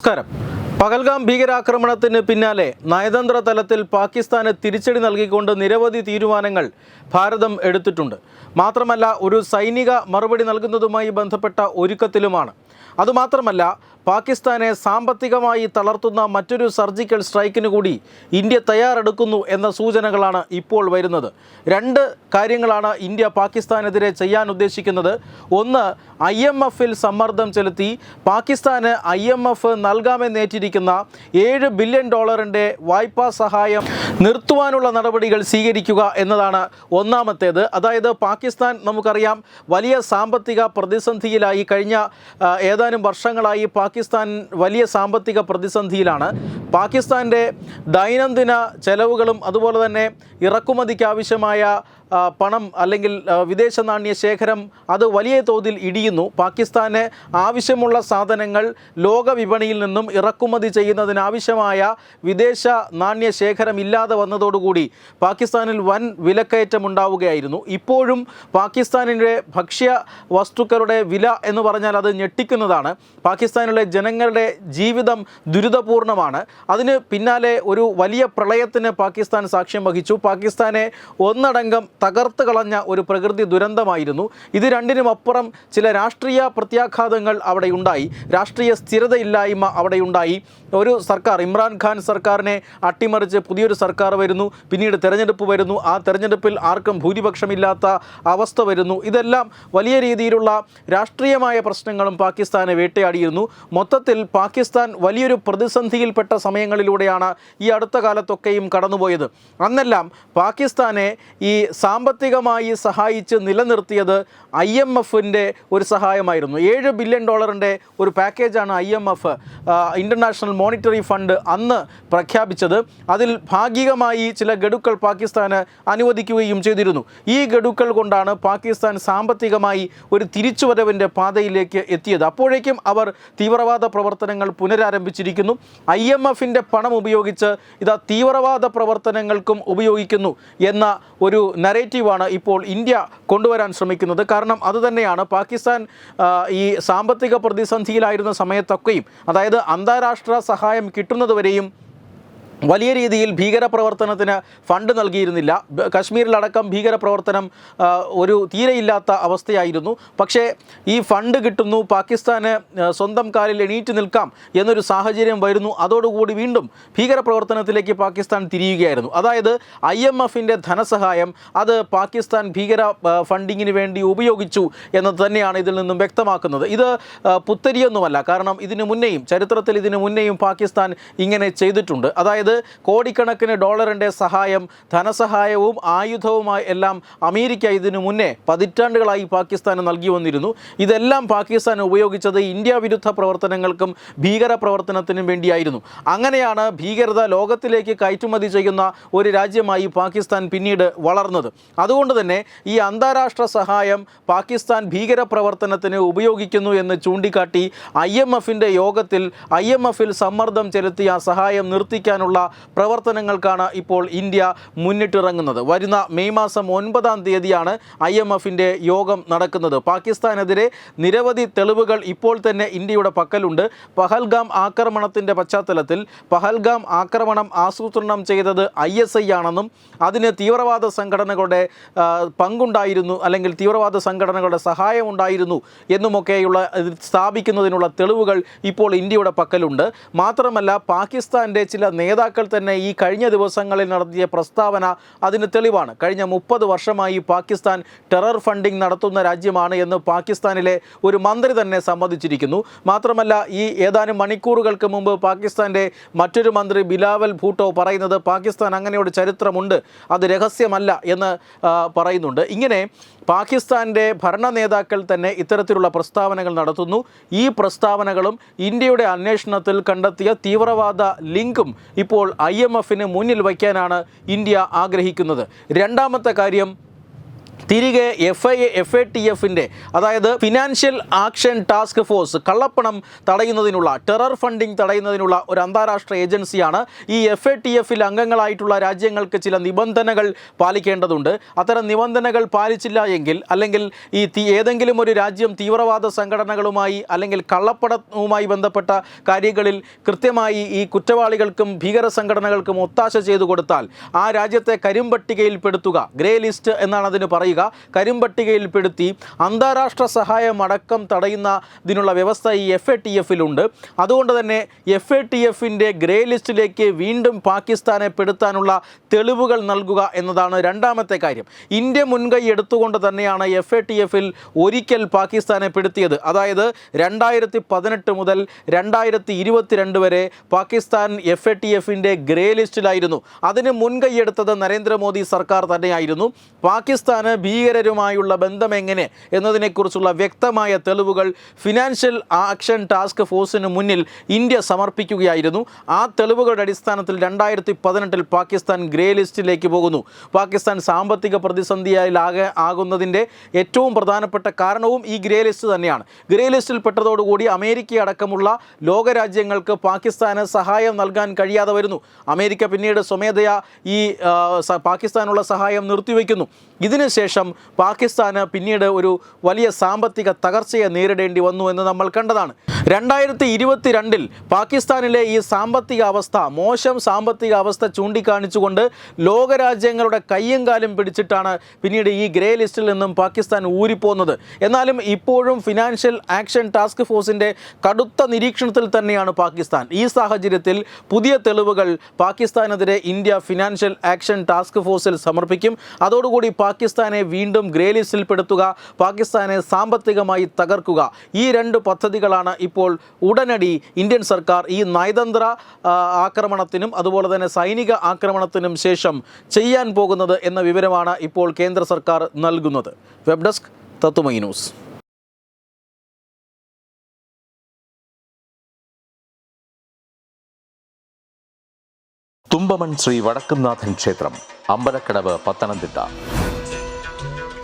നമസ്കാരം. പകൽഗാം ഭീകരാക്രമണത്തിന് പിന്നാലെ നയതന്ത്ര തലത്തിൽ പാകിസ്ഥാന് തിരിച്ചടി നൽകിക്കൊണ്ട് നിരവധി തീരുമാനങ്ങൾ ഭാരതം എടുത്തിട്ടുണ്ട്. മാത്രമല്ല ഒരു സൈനിക മറുപടി നൽകുന്നതുമായി ബന്ധപ്പെട്ട ഒരുക്കത്തിലുമാണ്. അതുമാത്രമല്ല പാകിസ്ഥാനെ സാമ്പത്തികമായി തളർത്തുന്ന മറ്റൊരു സർജിക്കൽ സ്ട്രൈക്കിന് കൂടി ഇന്ത്യ തയ്യാറെടുക്കുന്നു എന്ന സൂചനകളാണ് ഇപ്പോൾ വരുന്നത്. രണ്ട് കാര്യങ്ങളാണ് ഇന്ത്യ പാകിസ്ഥാനെതിരെ ചെയ്യാൻ ഉദ്ദേശിക്കുന്നത്. ഒന്ന് ഐ എം എഫിൽ സമ്മർദ്ദം ചെലുത്തി പാകിസ്ഥാന് ഐ എം എഫ് നൽകാമെന്നേറ്റിരിക്കുന്ന ഏഴ് ബില്യൺ ഡോളറിന്റെ വായ്പാ സഹായം നിർത്തുവാനുള്ള നടപടികൾ സ്വീകരിക്കുക എന്നതാണ് ഒന്നാമത്തേത്. അതായത് പാകിസ്ഥാൻ നമുക്കറിയാം വലിയ സാമ്പത്തിക പ്രതിസന്ധിയിലായി കഴിഞ്ഞ ഏതാനും വർഷങ്ങളായി പാകിസ്ഥാൻ വലിയ സാമ്പത്തിക പ്രതിസന്ധിയിലാണ്. പാകിസ്ഥാന്റെ ദൈനംദിന ചെലവുകളും അതുപോലെ തന്നെ ഇറക്കുമതിക്ക് ആവശ്യമായ ആ, പണം അല്ലെങ്കിൽ വിദേശ നാണ്യ ശേഖരം അത് വലിയ തോതിൽ ഇടിയുന്നു. പാകിസ്ഥാന് ആവശ്യമുള്ള സാധനങ്ങൾ ലോക വിപണിയിൽ നിന്നും ഇറക്കുമതി ചെയ്യുന്നതിനാവശ്യമായ വിദേശ നാണ്യ ശേഖരം ഇല്ലാതെ വന്നതോടുകൂടി പാകിസ്ഥാനിൽ വൻ വിലക്കയറ്റം ഉണ്ടാവുകയായിരുന്നു. ഇപ്പോഴും പാകിസ്ഥാനിലെ ഭക്ഷ്യ വസ്തുക്കളുടെ വില എന്ന് പറഞ്ഞാൽ അത് ഞെട്ടിക്കുന്നതാണ്. പാകിസ്ഥാനിലെ ജനങ്ങളുടെ ജീവിതം ദുരിതപൂർണമാണ്. അതിന് പിന്നാലെ ഒരു വലിയ പ്രളയത്തിന് പാകിസ്ഥാൻ സാക്ഷ്യം വഹിച്ചു. പാകിസ്ഥാനെ ഒന്നടങ്കം തകർത്ത് കളഞ്ഞ ഒരു പ്രകൃതി ദുരന്തമായിരുന്നു. ഇത് രണ്ടിനും അപ്പുറം ചില രാഷ്ട്രീയ പ്രത്യാഘാതങ്ങൾ അവിടെ ഉണ്ടായി. രാഷ്ട്രീയ സ്ഥിരതയില്ലായ്മ അവിടെ ഉണ്ടായി. ഒരു സർക്കാർ ഇമ്രാൻഖാൻ സർക്കാരിനെ അട്ടിമറിച്ച് പുതിയൊരു സർക്കാർ വരുന്നു. പിന്നീട് തെരഞ്ഞെടുപ്പ് വരുന്നു. ആ തെരഞ്ഞെടുപ്പിൽ ആർക്കും ഭൂരിപക്ഷമില്ലാത്ത അവസ്ഥ വരുന്നു. ഇതെല്ലാം വലിയ രീതിയിലുള്ള രാഷ്ട്രീയമായ പ്രശ്നങ്ങളും പാകിസ്ഥാനെ വേട്ടയാടിയിരുന്നു. മൊത്തത്തിൽ പാകിസ്ഥാൻ വലിയൊരു പ്രതിസന്ധിയിൽപ്പെട്ട സമയങ്ങളിലൂടെയാണ് ഈ അടുത്ത കാലത്തൊക്കെയും കടന്നുപോയത്. അന്നെല്ലാം പാകിസ്ഥാനെ ഈ സാമ്പത്തികമായി സഹായിച്ച് നിലനിർത്തിയത് ഐ എം എഫിന്റെ ഒരു സഹായമായിരുന്നു. ഏഴ് ബില്യൺ ഡോളറിന്റെ ഒരു പാക്കേജാണ് I M F international monetary fund അന്ന് പ്രഖ്യാപിച്ചത്. അതിൽ ഭാഗികമായി ചില ഗഡുക്കൾ പാകിസ്ഥാന് അനുവദിക്കുകയും ചെയ്തിരുന്നു. ഈ ഗഡുക്കൾ കൊണ്ടാണ് പാകിസ്ഥാൻ സാമ്പത്തികമായി ഒരു തിരിച്ചുവരവിന്റെ പാതയിലേക്ക് എത്തിയത്. അപ്പോഴേക്കും അവർ തീവ്രവാദ പ്രവർത്തനങ്ങൾ പുനരാരംഭിച്ചിരിക്കുന്നു. ഐ എം എഫിന്റെ പണം ഉപയോഗിച്ച് ഇതാ തീവ്രവാദ പ്രവർത്തനങ്ങൾക്കും ഉപയോഗിക്കുന്നു എന്ന ഒരു നരേറ്റീവാണ് ഇപ്പോൾ ഇന്ത്യ കൊണ്ടുവരാൻ ശ്രമിക്കുന്നത്. കാരണം അതുതന്നെയാണ് പാകിസ്ഥാൻ ഈ സാമ്പത്തിക പ്രതിസന്ധിയിലായിരുന്ന സമയത്തൊക്കെയും അതായത് അന്താരാഷ്ട്ര സഹായം കിട്ടുന്നതുവരെയും വലിയ രീതിയിൽ ഭീകരപ്രവർത്തനത്തിന് ഫണ്ട് നൽകിയിരുന്നില്ല. കശ്മീരിലടക്കം ഭീകരപ്രവർത്തനം ഒരു തീരെയില്ലാത്ത അവസ്ഥയായിരുന്നു. പക്ഷേ ഈ ഫണ്ട് കിട്ടുന്നു പാകിസ്ഥാന് സ്വന്തം കാലിൽ എണീറ്റ് നിൽക്കാം എന്നൊരു സാഹചര്യം വരുന്നു. അതോടുകൂടി വീണ്ടും ഭീകരപ്രവർത്തനത്തിലേക്ക് പാകിസ്ഥാൻ തിരിയുകയായിരുന്നു. അതായത് ഐ എം എഫിന്റെ ധനസഹായം അത് പാകിസ്ഥാൻ ഭീകര ഫണ്ടിങ്ങിന് വേണ്ടി ഉപയോഗിച്ചു എന്നത് തന്നെയാണ് ഇതിൽ നിന്നും വ്യക്തമാക്കുന്നത്. ഇത് പുത്തരിയൊന്നുമല്ല. കാരണം ഇതിനു മുന്നേയും ചരിത്രത്തിൽ ഇതിനു മുന്നേയും പാകിസ്ഥാൻ ഇങ്ങനെ ചെയ്തിട്ടുണ്ട്. അതായത് കോടിക്കണക്കിന് ഡോളറിന്റെ സഹായം ധനസഹായവും ആയുധവുമായി എല്ലാം അമേരിക്ക ഇതിനു മുന്നേ പതിറ്റാണ്ടുകളായി പാകിസ്ഥാന് നൽകി വന്നിരുന്നു. ഇതെല്ലാം പാകിസ്ഥാൻ ഉപയോഗിച്ചത് ഇന്ത്യ വിരുദ്ധ പ്രവർത്തനങ്ങൾക്കും ഭീകര പ്രവർത്തനത്തിനും വേണ്ടിയായിരുന്നു. അങ്ങനെയാണ് ഭീകരത ലോകത്തിലേക്ക് കയറ്റുമതി ചെയ്യുന്ന ഒരു രാജ്യമായി പാകിസ്ഥാൻ പിന്നീട് വളർന്നത്. അതുകൊണ്ട് തന്നെ ഈ അന്താരാഷ്ട്ര സഹായം പാകിസ്ഥാൻ ഭീകര പ്രവർത്തനത്തിന് ഉപയോഗിക്കുന്നു എന്ന് ചൂണ്ടിക്കാട്ടി ഐ എം എഫിന്റെ യോഗത്തിൽ ഐ എം എഫിൽ സമ്മർദ്ദം ചെലുത്തി ആ സഹായം നിർത്തിക്കാനുള്ള പ്രവർത്തനങ്ങൾക്കാണ് ഇപ്പോൾ ഇന്ത്യ മുന്നിട്ടിറങ്ങുന്നത്. വരുന്ന മെയ് മാസം ഒൻപതാം തീയതിയാണ് ഐ എം എഫിന്റെ യോഗം നടക്കുന്നത്. പാകിസ്ഥാനെതിരെ നിരവധി തെളിവുകൾ ഇപ്പോൾ തന്നെ ഇന്ത്യയുടെ പക്കലുണ്ട്. പഹൽഗാം ആക്രമണത്തിന്റെ പശ്ചാത്തലത്തിൽ പഹൽഗാം ആക്രമണം ആസൂത്രണം ചെയ്തത് ഐ എസ് ഐ ആണെന്നും അതിന് തീവ്രവാദ സംഘടനകളുടെ പങ്കുണ്ടായിരുന്നു അല്ലെങ്കിൽ തീവ്രവാദ സംഘടനകളുടെ സഹായം ഉണ്ടായിരുന്നു എന്നുമൊക്കെയുള്ള സ്ഥാപിക്കുന്നതിനുള്ള തെളിവുകൾ ഇപ്പോൾ ഇന്ത്യയുടെ പക്കലുണ്ട്. മാത്രമല്ല പാകിസ്ഥാന്റെ ചില നേതാക്കൾ തന്നെ ഈ കഴിഞ്ഞ ദിവസങ്ങളിൽ നടത്തിയ പ്രസ്താവന അതിന് തെളിവാണ്. കഴിഞ്ഞ മുപ്പത് വർഷമായി പാകിസ്ഥാൻ ടെറർ ഫണ്ടിംഗ് നടത്തുന്ന രാജ്യമാണ് എന്ന് പാകിസ്ഥാനിലെ ഒരു മന്ത്രി തന്നെ സമ്മതിച്ചിരിക്കുന്നു. മാത്രമല്ല ഈ ഏതാനും മണിക്കൂറുകൾക്ക് മുമ്പ് പാകിസ്ഥാന്റെ മറ്റൊരു മന്ത്രി ബിലാവൽ ഭൂട്ടോ പറയുന്നത് പാകിസ്ഥാൻ അങ്ങനെയൊരു ചരിത്രമുണ്ട് അത് രഹസ്യമല്ല എന്ന് പറയുന്നുണ്ട്. ഇങ്ങനെ പാകിസ്ഥാന്റെ ഭരണ നേതാക്കൾ തന്നെ ഇത്തരത്തിലുള്ള പ്രസ്താവനകൾ നടത്തുന്നു. ഈ പ്രസ്താവനകളും ഇന്ത്യയുടെ അന്വേഷണത്തിൽ കണ്ടെത്തിയ തീവ്രവാദ ലിങ്കും ഇപ്പോൾ ഐ എം എഫിന് മുന്നിൽ വയ്ക്കാനാണ് ഇന്ത്യ ആഗ്രഹിക്കുന്നത്. രണ്ടാമത്തെ കാര്യം തിരികെ F I F A T എഫിന്റെ അതായത് ഫിനാൻഷ്യൽ ആക്ഷൻ ടാസ്ക് ഫോഴ്സ് കള്ളപ്പണം തടയുന്നതിനുള്ള ടെറർ ഫണ്ടിംഗ് തടയുന്നതിനുള്ള ഒരു അന്താരാഷ്ട്ര ഏജൻസിയാണ് ഈ എഫ് എ ടി എഫിൽ അംഗങ്ങളായിട്ടുള്ള രാജ്യങ്ങൾക്ക് ചില നിബന്ധനകൾ പാലിക്കേണ്ടതുണ്ട്. അത്തരം നിബന്ധനകൾ പാലിച്ചില്ല എങ്കിൽ അല്ലെങ്കിൽ ഈ ഏതെങ്കിലും ഒരു രാജ്യം തീവ്രവാദ സംഘടനകളുമായി അല്ലെങ്കിൽ കള്ളപ്പണവുമായി ബന്ധപ്പെട്ട കാര്യങ്ങളിൽ കൃത്യമായി ഈ കുറ്റവാളികൾക്കും ഭീകര സംഘടനകൾക്കും ഒത്താശ ചെയ്തു കൊടുത്താൽ ആ രാജ്യത്തെ കരിമ്പട്ടികയിൽപ്പെടുത്തുക ഗ്രേ ലിസ്റ്റ് എന്നാണ് അതിന് പറയുക. കരിമ്പട്ടികയിൽപ്പെടുത്തി അന്താരാഷ്ട്ര സഹായം അടക്കം തടയുന്നതിനുള്ള വ്യവസ്ഥ ഈ എഫ് എ ടി എഫിലുണ്ട് അതുകൊണ്ട് തന്നെ എഫ് എ ടി എഫിന്റെ ഗ്രേ ലിസ്റ്റിലേക്ക് വീണ്ടും പാകിസ്ഥാനെ പെടുത്താനുള്ള തെളിവുകൾ നൽകുക എന്നതാണ് രണ്ടാമത്തെ കാര്യം. ഇന്ത്യ മുൻകൈ എടുത്തുകൊണ്ട് തന്നെയാണ് എഫ് എ ടി എഫിൽ ഒരിക്കൽ പാകിസ്ഥാനെ പെടുത്തിയത്. അതായത് രണ്ടായിരത്തി പതിനെട്ട് മുതൽ രണ്ടായിരത്തി ഇരുപത്തിരണ്ട് വരെ പാകിസ്ഥാൻ എഫ് എ ടി എഫിന്റെ ഗ്രേ ലിസ്റ്റിലായിരുന്നു അതിന് മുൻകൈയെടുത്തത് നരേന്ദ്രമോദി സർക്കാർ തന്നെയായിരുന്നു. പാകിസ്ഥാന് ഭീകരരുമായുള്ള ബന്ധം എങ്ങനെ എന്നതിനെക്കുറിച്ചുള്ള വ്യക്തമായ തെളിവുകൾ ഫിനാൻഷ്യൽ ആക്ഷൻ ടാസ്ക് ഫോഴ്സിന് മുന്നിൽ ഇന്ത്യ സമർപ്പിക്കുകയായിരുന്നു. ആ തെളിവുകളുടെ അടിസ്ഥാനത്തിൽ രണ്ടായിരത്തി പതിനെട്ടിൽ പാകിസ്ഥാൻ ഗ്രേ ലിസ്റ്റിലേക്ക് പോകുന്നു. പാകിസ്ഥാൻ സാമ്പത്തിക പ്രതിസന്ധിയിലാകെ ആകുന്നതിന്റെ ഏറ്റവും പ്രധാനപ്പെട്ട കാരണവും ഈ ഗ്രേ ലിസ്റ്റ് തന്നെയാണ്. ഗ്രേ ലിസ്റ്റിൽ പെട്ടതോടുകൂടി അമേരിക്ക അടക്കമുള്ള ലോകരാജ്യങ്ങൾക്ക് പാകിസ്ഥാന് സഹായം നൽകാൻ കഴിയാതെ വരുന്നു. അമേരിക്ക പിന്നീട് സ്വമേധയാ ഈ പാകിസ്ഥാനുള്ള സഹായം നിർത്തിവെക്കുന്നു. ഇതിനുശേഷം പാകിസ്ഥാന് പിന്നീട് ഒരു വലിയ സാമ്പത്തിക തകർച്ചയെ നേരിടേണ്ടി വന്നു എന്ന് നമ്മൾ കണ്ടതാണ്. രണ്ടായിരത്തി ഇരുപത്തിരണ്ടിൽ പാകിസ്ഥാനിലെ ഈ സാമ്പത്തിക അവസ്ഥ മോശം സാമ്പത്തിക അവസ്ഥ ചൂണ്ടിക്കാണിച്ചുകൊണ്ട് ലോകരാജ്യങ്ങളുടെ കയ്യും കാലും പിടിച്ചിട്ടാണ് പിന്നീട് ഈ ഗ്രേ ലിസ്റ്റിൽ നിന്നും പാകിസ്ഥാൻ ഊരിപ്പോകുന്നത് എന്നാലും ഇപ്പോഴും ഫിനാൻഷ്യൽ ആക്ഷൻ ടാസ്ക് ഫോഴ്സിന്റെ കടുത്ത നിരീക്ഷണത്തിൽ തന്നെയാണ് പാകിസ്ഥാൻ. ഈ സാഹചര്യത്തിൽ പുതിയ തെളിവുകൾ പാകിസ്ഥാനെതിരെ ഇന്ത്യ ഫിനാൻഷ്യൽ ആക്ഷൻ ടാസ്ക് ഫോഴ്സിൽ സമർപ്പിക്കും. അതോടുകൂടി പാകിസ്ഥാനെ വീണ്ടും ഗ്രേ ലിസ്റ്റിൽ പെടുത്തുക പാകിസ്ഥാനെ സാമ്പത്തികമായി തകർക്കുക. ഈ രണ്ട് പദ്ധതികളാണ് ഇപ്പോൾ ഉടനടി ഇന്ത്യൻ സർക്കാർ ഈ നയതന്ത്ര ആക്രമണത്തിനും അതുപോലെ തന്നെ സൈനിക ആക്രമണത്തിനും ശേഷം ചെയ്യാൻ പോകുന്നത് എന്ന വിവരമാണ് ഇപ്പോൾ കേന്ദ്ര സർക്കാർ നൽകുന്നത്. വെബ് ഡെസ്ക് തത്തുമൈ ന്യൂസ്. ക്ഷേത്രം അമ്പലക്കടവ് പത്തനംതിട്ട.